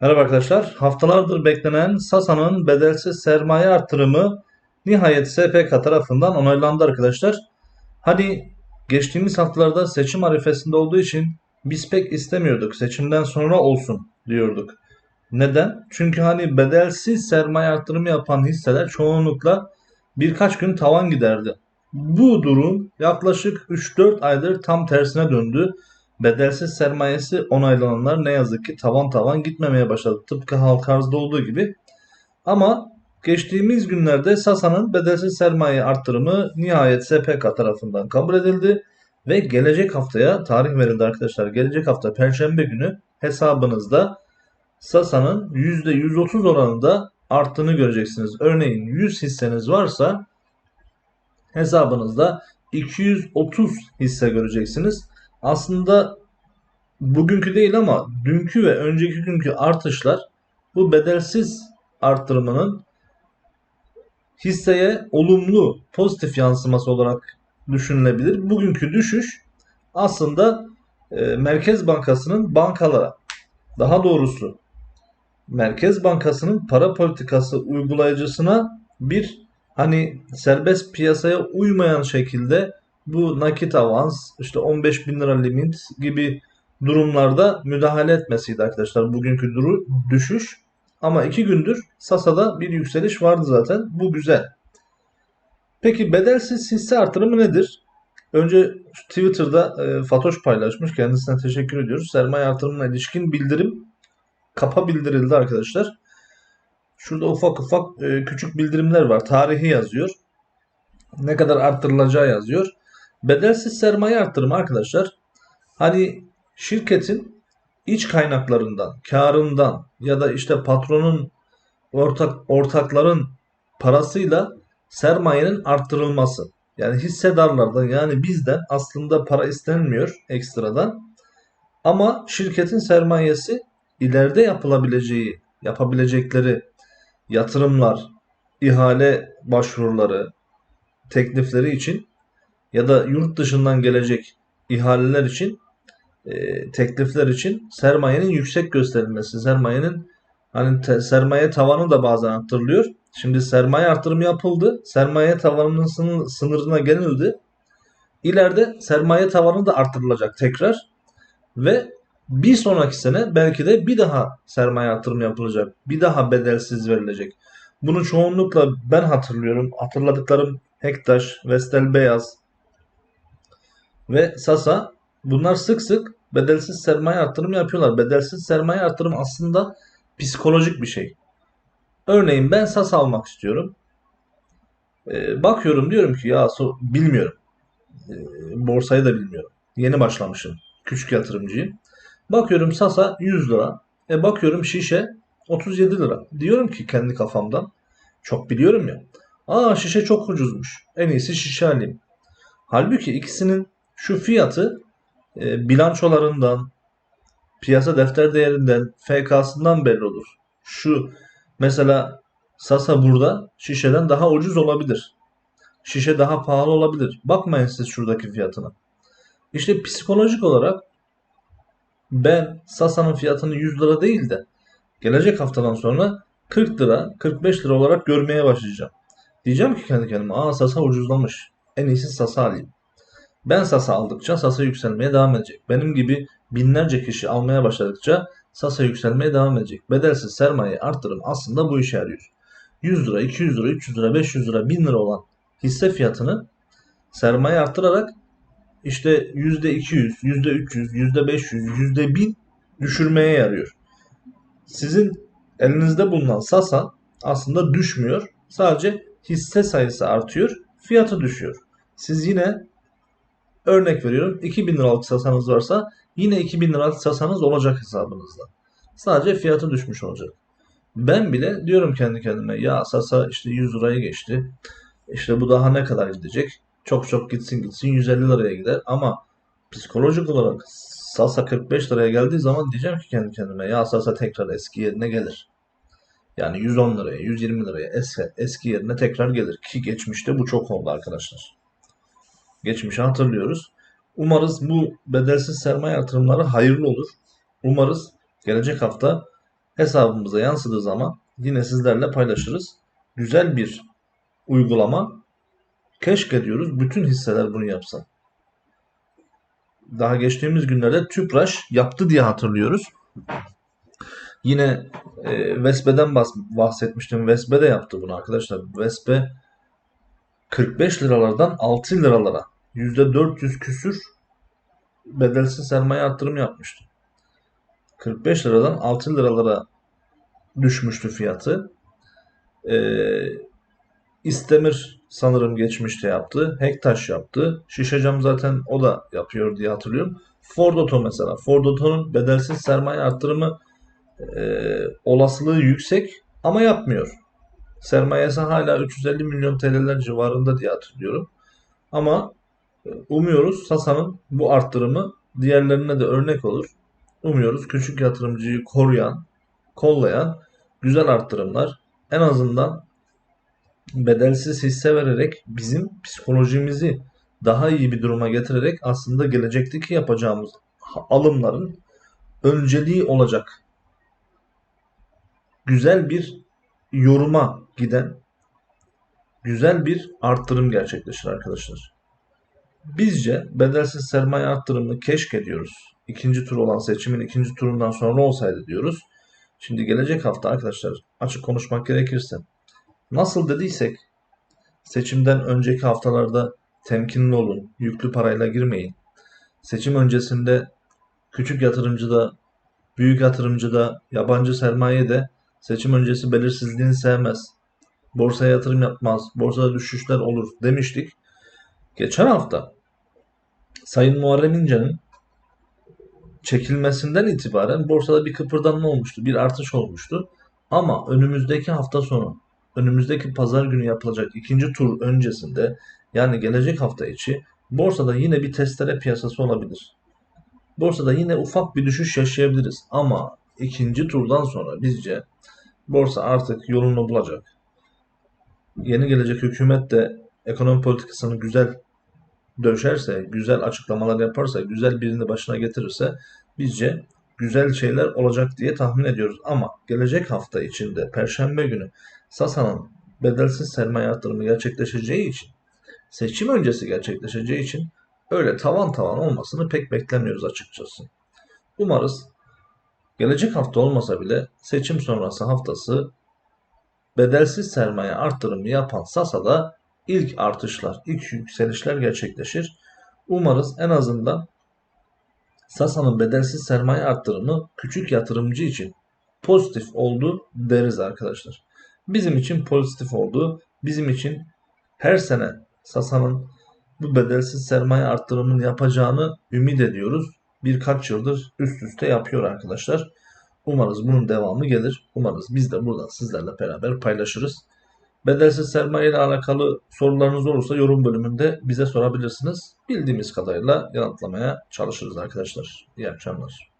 Merhaba arkadaşlar. Haftalardır beklenen Sasa'nın bedelsiz sermaye artırımı nihayet SPK tarafından onaylandı arkadaşlar. Hani geçtiğimiz haftalarda seçim arifesinde olduğu için biz pek istemiyorduk. Seçimden sonra olsun diyorduk. Neden? Çünkü hani bedelsiz sermaye artırımı yapan hisseler çoğunlukla birkaç gün tavan giderdi. Bu durum yaklaşık 3-4 aydır tam tersine döndü. Bedelsiz sermayesi onaylananlar ne yazık ki tavan tavan gitmemeye başladı. Tıpkı halka arzda olduğu gibi. Ama geçtiğimiz günlerde Sasa'nın bedelsiz sermaye arttırımı nihayet SPK tarafından kabul edildi. Ve gelecek haftaya tarih verildi arkadaşlar. Gelecek hafta Perşembe günü hesabınızda Sasa'nın %130 oranında arttığını göreceksiniz. Örneğin 100 hisseniz varsa hesabınızda 230 hisse göreceksiniz. Aslında bugünkü değil ama dünkü ve önceki günkü artışlar bu bedelsiz arttırımının hisseye olumlu pozitif yansıması olarak düşünülebilir. Bugünkü düşüş aslında e, Merkez Bankası'nın bankalara daha doğrusu Merkez Bankası'nın para politikası uygulayıcısına bir hani serbest piyasaya uymayan şekilde bu nakit avans işte 15 bin lira limit gibi durumlarda müdahale etmesiydi arkadaşlar bugünkü duru düşüş. Ama iki gündür Sasa'da bir yükseliş vardı zaten. Bu güzel. Peki bedelsiz hisse artırımı nedir? Önce Twitter'da e, Fatoş paylaşmış. Kendisine teşekkür ediyoruz. Sermaye artırımına ilişkin bildirim kapa bildirildi arkadaşlar. Şurada ufak ufak e, küçük bildirimler var. Tarihi yazıyor. Ne kadar arttırılacağı yazıyor. Bedelsiz sermaye arttırımı arkadaşlar. Hani şirketin iç kaynaklarından, karından ya da işte patronun ortak ortakların parasıyla sermayenin arttırılması. Yani hissedarlardan yani bizden aslında para istenmiyor ekstradan. Ama şirketin sermayesi ileride yapılabileceği, yapabilecekleri yatırımlar, ihale başvuruları, teklifleri için ya da yurt dışından gelecek ihaleler için e, teklifler için sermayenin yüksek gösterilmesi, sermayenin hani te, sermaye tavanı da bazen arttırılıyor. Şimdi sermaye artırımı yapıldı. Sermaye tavanının sınır, sınırına gelinildi. İleride sermaye tavanı da arttırılacak tekrar ve bir sonraki sene belki de bir daha sermaye artırımı yapılacak. Bir daha bedelsiz verilecek. Bunu çoğunlukla ben hatırlıyorum. Hatırladıklarım Hektaş, Vestel Beyaz ve Sasa bunlar sık sık bedelsiz sermaye artırımı yapıyorlar. Bedelsiz sermaye artırım aslında psikolojik bir şey. Örneğin ben Sasa almak istiyorum. Ee, bakıyorum diyorum ki ya so bilmiyorum. Ee, borsayı da bilmiyorum. Yeni başlamışım. Küçük yatırımcıyım. Bakıyorum Sasa 100 lira. E bakıyorum şişe 37 lira. Diyorum ki kendi kafamdan. Çok biliyorum ya. Aa şişe çok ucuzmuş. En iyisi şişe alayım. Halbuki ikisinin şu fiyatı e, bilançolarından, piyasa defter değerinden, FK'sından belli olur. Şu mesela Sasa burada şişeden daha ucuz olabilir. Şişe daha pahalı olabilir. Bakmayın siz şuradaki fiyatına. İşte psikolojik olarak ben Sasa'nın fiyatını 100 lira değil de gelecek haftadan sonra 40 lira, 45 lira olarak görmeye başlayacağım. Diyeceğim ki kendi kendime aa Sasa ucuzlamış. En iyisi Sasa alayım. Ben Sasa aldıkça Sasa yükselmeye devam edecek. Benim gibi binlerce kişi almaya başladıkça Sasa yükselmeye devam edecek. Bedelsiz sermaye arttırım aslında bu işe yarıyor. 100 lira, 200 lira, 300 lira, 500 lira, 1000 lira olan hisse fiyatını sermaye arttırarak işte %200, %300, %500, %1000 düşürmeye yarıyor. Sizin elinizde bulunan Sasa aslında düşmüyor. Sadece hisse sayısı artıyor, fiyatı düşüyor. Siz yine örnek veriyorum 2000 liralık Sasa'nız varsa yine 2000 liralık Sasa'nız olacak hesabınızda. Sadece fiyatı düşmüş olacak. Ben bile diyorum kendi kendime ya Sasa işte 100 liraya geçti. İşte bu daha ne kadar gidecek? Çok çok gitsin gitsin 150 liraya gider ama psikolojik olarak Sasa 45 liraya geldiği zaman diyeceğim ki kendi kendime ya Sasa tekrar eski yerine gelir. Yani 110 liraya, 120 liraya eski, eski yerine tekrar gelir. Ki geçmişte bu çok oldu arkadaşlar. Geçmişi hatırlıyoruz. Umarız bu bedelsiz sermaye artırımları hayırlı olur. Umarız gelecek hafta hesabımıza yansıdığı zaman yine sizlerle paylaşırız. Güzel bir uygulama. Keşke diyoruz bütün hisseler bunu yapsa. Daha geçtiğimiz günlerde Tüpraş yaptı diye hatırlıyoruz. Yine e, Vespe'den bahs- bahsetmiştim. Vespe de yaptı bunu arkadaşlar. Vespe 45 liralardan 6 liralara %400 küsür bedelsiz sermaye arttırımı yapmıştı. 45 liradan 6 liralara düşmüştü fiyatı. Ee, İstemir sanırım geçmişte yaptı. Hektaş yaptı. Şişecam zaten o da yapıyor diye hatırlıyorum. Ford Oto mesela. Ford Oto'nun bedelsiz sermaye arttırımı e, olasılığı yüksek ama yapmıyor. Sermayesi hala 350 milyon TL'ler civarında diye hatırlıyorum. Ama umuyoruz Sasa'nın bu arttırımı diğerlerine de örnek olur. Umuyoruz küçük yatırımcıyı koruyan, kollayan güzel arttırımlar en azından bedelsiz hisse vererek bizim psikolojimizi daha iyi bir duruma getirerek aslında gelecekteki yapacağımız alımların önceliği olacak güzel bir yoruma giden güzel bir arttırım gerçekleşir arkadaşlar. Bizce bedelsiz sermaye arttırımını keşke diyoruz. İkinci tur olan seçimin ikinci turundan sonra olsaydı diyoruz. Şimdi gelecek hafta arkadaşlar açık konuşmak gerekirse nasıl dediysek seçimden önceki haftalarda temkinli olun, yüklü parayla girmeyin. Seçim öncesinde küçük yatırımcıda, büyük yatırımcıda, yabancı sermaye de seçim öncesi belirsizliğini sevmez. Borsaya yatırım yapmaz, borsada düşüşler olur demiştik. Geçen hafta Sayın Muharrem İnce'nin çekilmesinden itibaren borsada bir kıpırdanma olmuştu, bir artış olmuştu. Ama önümüzdeki hafta sonu, önümüzdeki pazar günü yapılacak ikinci tur öncesinde yani gelecek hafta içi borsada yine bir testere piyasası olabilir. Borsada yine ufak bir düşüş yaşayabiliriz ama ikinci turdan sonra bizce borsa artık yolunu bulacak. Yeni gelecek hükümet de ekonomi politikasını güzel döşerse, güzel açıklamalar yaparsa, güzel birini başına getirirse bizce güzel şeyler olacak diye tahmin ediyoruz. Ama gelecek hafta içinde Perşembe günü Sasa'nın bedelsiz sermaye arttırımı gerçekleşeceği için, seçim öncesi gerçekleşeceği için öyle tavan tavan olmasını pek beklemiyoruz açıkçası. Umarız gelecek hafta olmasa bile seçim sonrası haftası bedelsiz sermaye arttırımı yapan Sasa'da ilk artışlar, ilk yükselişler gerçekleşir. Umarız en azından Sasa'nın bedelsiz sermaye arttırımı küçük yatırımcı için pozitif oldu deriz arkadaşlar. Bizim için pozitif oldu. Bizim için her sene Sasa'nın bu bedelsiz sermaye arttırımını yapacağını ümit ediyoruz. Birkaç yıldır üst üste yapıyor arkadaşlar. Umarız bunun devamı gelir. Umarız biz de buradan sizlerle beraber paylaşırız. Bedelsiz sermaye ile alakalı sorularınız olursa yorum bölümünde bize sorabilirsiniz. Bildiğimiz kadarıyla yanıtlamaya çalışırız arkadaşlar. İyi akşamlar.